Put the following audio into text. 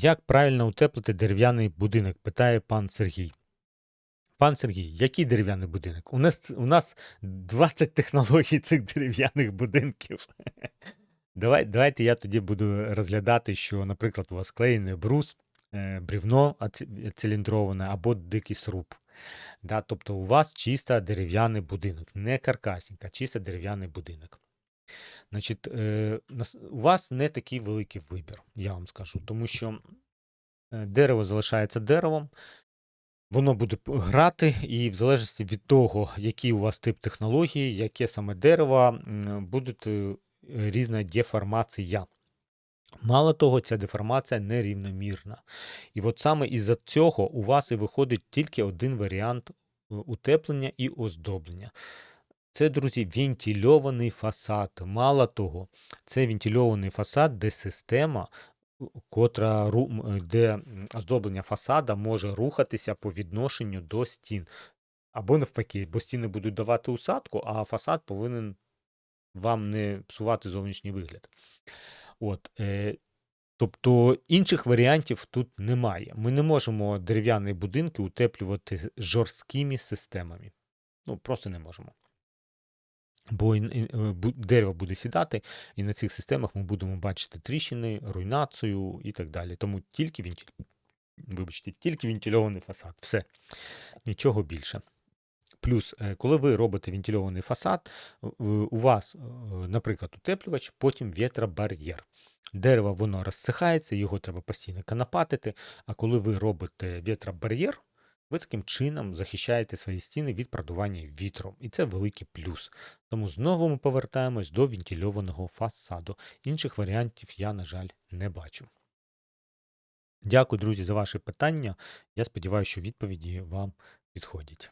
Як правильно утеплити дерев'яний будинок? питає пан Сергій. Пан Сергій, який дерев'яний будинок? У нас, у нас 20 технологій цих дерев'яних будинків. Давай, давайте я тоді буду розглядати, що, наприклад, у вас клеєний брус, е, брівно циліндроване або дикий сруб. Да, тобто у вас чисто дерев'яний будинок, не каркасник, а чисто дерев'яний будинок. Значить, е, у вас не такий великий вибір, я вам скажу, тому що е, дерево залишається деревом, воно буде грати, і в залежності від того, який у вас тип технології, яке саме дерево, м, будуть е, різна деформація. Мало того, ця деформація нерівномірна. І от саме із-за цього у вас і виходить тільки один варіант е, утеплення і оздоблення. Це, друзі, вентильований фасад. Мало того, це вентильований фасад, де система, котра, де оздоблення фасада може рухатися по відношенню до стін. Або навпаки, бо стіни будуть давати усадку, а фасад повинен вам не псувати зовнішній вигляд. От, е, тобто інших варіантів тут немає. Ми не можемо дерев'яні будинки утеплювати жорсткими системами. Ну, просто не можемо. Бо е, дерево буде сідати, і на цих системах ми будемо бачити тріщини, руйнацію і так далі. Тому тільки вентиль... Вибачте, тільки вентильований фасад. Все. Нічого більше. Плюс, е, коли ви робите вентильований фасад, у вас, е, наприклад, утеплювач, потім вітробар'єр. Дерево воно розсихається, його треба постійно канапатити. А коли ви робите вітробар'єр, ви таким чином захищаєте свої стіни від продування вітром. І це великий плюс. Тому знову ми повертаємось до вентильованого фасаду. Інших варіантів я, на жаль, не бачу. Дякую, друзі, за ваші питання. Я сподіваюся, що відповіді вам підходять.